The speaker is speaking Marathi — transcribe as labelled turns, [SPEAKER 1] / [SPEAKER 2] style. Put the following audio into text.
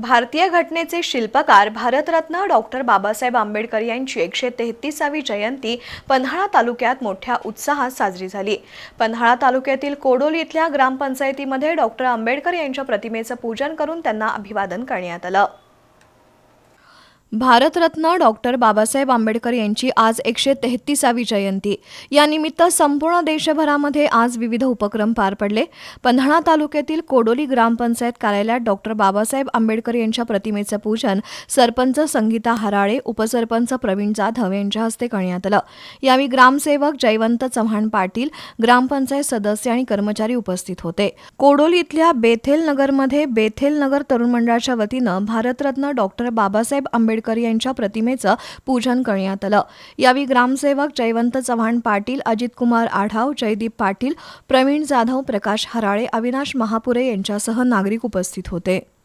[SPEAKER 1] भारतीय घटनेचे शिल्पकार भारतरत्न डॉक्टर बाबासाहेब आंबेडकर यांची एकशे तेहतीसावी जयंती पन्हाळा तालुक्यात मोठ्या उत्साहात साजरी झाली. पन्हाळा तालुक्यातील कोडोली इथल्या ग्रामपंचायतीमध्ये डॉक्टर आंबेडकर यांच्या प्रतिमेचं पूजन करून त्यांना अभिवादन करण्यात आलं. भारतरत्न डॉक्टर बाबासाहेब आंबेडकर यांची आज एकशे तेहतीसावी जयंती. यानिमित्त संपूर्ण देशभरामध्ये आज विविध उपक्रम पार पडले. पन्हाळा तालुक्यातील कोडोली ग्रामपंचायत कार्यालयात डॉक्टर बाबासाहेब आंबेडकर यांच्या प्रतिमेचं पूजन सरपंच संगीता हराळे उपसरपंच प्रवीण जाधव यांच्या हस्ते करण्यात आलं. यावेळी ग्रामसेवक जयवंत चव्हाण पाटील ग्रामपंचायत सदस्य आणि कर्मचारी उपस्थित होते. कोडोली इथल्या बेथेल नगरमध्ये बेथेल नगर तरुण मंडळाच्या वतीनं भारतरत्न डॉक्टर बाबासाहेब आंबेडकर यांच्या प्रतिमेचं पूजन करण्यात आलं. यावेळी ग्रामसेवक जयवंत चव्हाण पाटील अजित कुमार आढाव जयदीप पाटील प्रवीण जाधव प्रकाश हराळे अविनाश महापुरे यांच्यासह नागरिक उपस्थित होते.